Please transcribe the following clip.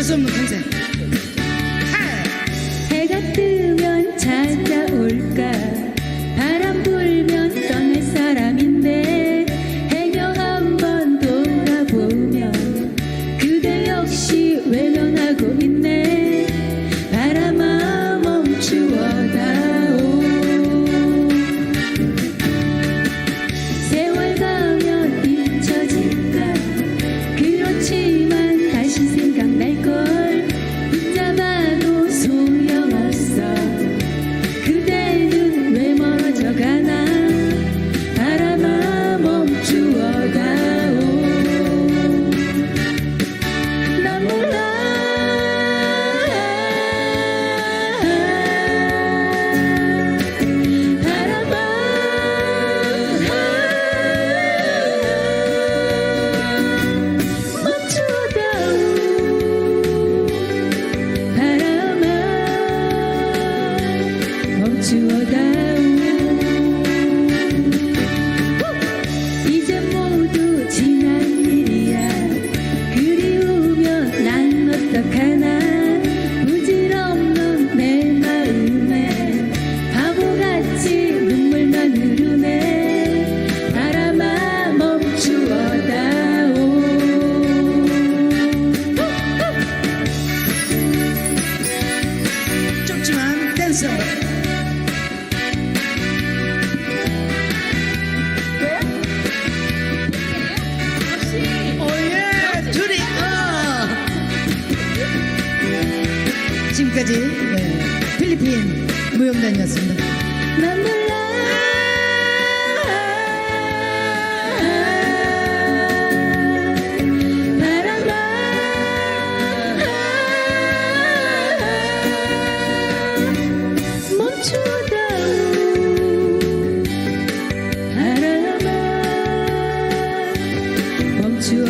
这是我们的工 좁지만 댄서. 예. 어. 지금까지 네, 필리핀 무용단이었습니다. 멈추다 바라봐 멈추어.